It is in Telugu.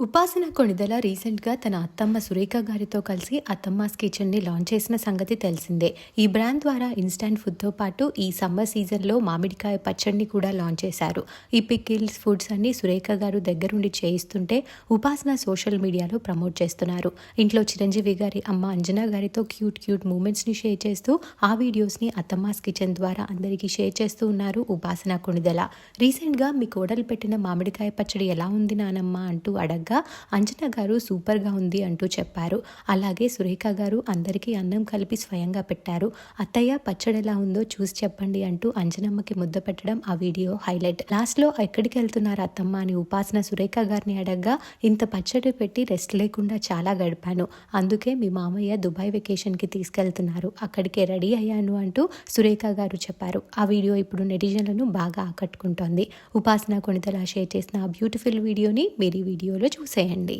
ఉపాసన కొణిదల రీసెంట్గా తన అత్తమ్మ సురేఖ గారితో కలిసి అత్తమ్మాస్ కిచెన్ని లాంచ్ చేసిన సంగతి తెలిసిందే. ఈ బ్రాండ్ ద్వారా ఇన్స్టాంట్ ఫుడ్తో పాటు ఈ సమ్మర్ సీజన్లో మామిడికాయ పచ్చడిని కూడా లాంచ్ చేశారు. ఈ పికిల్స్ ఫుడ్స్ అన్ని సురేఖ గారు దగ్గరుండి చేయిస్తుంటే ఉపాసన సోషల్ మీడియాలో ప్రమోట్ చేస్తున్నారు. ఇంట్లో చిరంజీవి గారి అమ్మ అంజనా గారితో క్యూట్ క్యూట్ మూమెంట్స్ని షేర్ చేస్తూ ఆ వీడియోస్ని అత్తమ్మాస్ కిచెన్ ద్వారా అందరికీ షేర్ చేస్తూ ఉన్నారు ఉపాసన కొణిదల రీసెంట్గా మీ కోడలు పెట్టిన మామిడికాయ పచ్చడి ఎలా ఉంది నానమ్మ? అంటూ అడగ్గా అంజన గారు సూపర్గా ఉంది అంటూ చెప్పారు. అలాగే సురేఖ గారు అందరికీ అన్నం కలిపి స్వయంగా పెట్టారు. అత్తయ్య పచ్చడి ఎలా ఉందో చూసి చెప్పండి అంటూ అంజనమ్మకి ముద్ద పెట్టడం ఆ వీడియో హైలైట్. లాస్ట్లో ఎక్కడికి వెళ్తున్నారు అత్తమ్మ అని ఉపాసన సురేఖ గారిని అడగ్గా ఇంత పచ్చడి పెట్టి రెస్ట్ లేకుండా చాలా గడిపాను. అందుకే మీ మామయ్య దుబాయ్ వెకేషన్కి తీసుకెళ్తున్నారు. అక్కడికే రెడీ అయ్యాను అంటూ సురేఖ గారు చెప్పారు. ఆ వీడియో ఇప్పుడు నెటిజన్లను బాగా ఆకట్టుకుంటోంది. ఉపాసన కొనితలా షేర్ చేసిన ఆ బ్యూటిఫుల్ వీడియోని మీరు ఈ వీడియోలో చూసేయండి.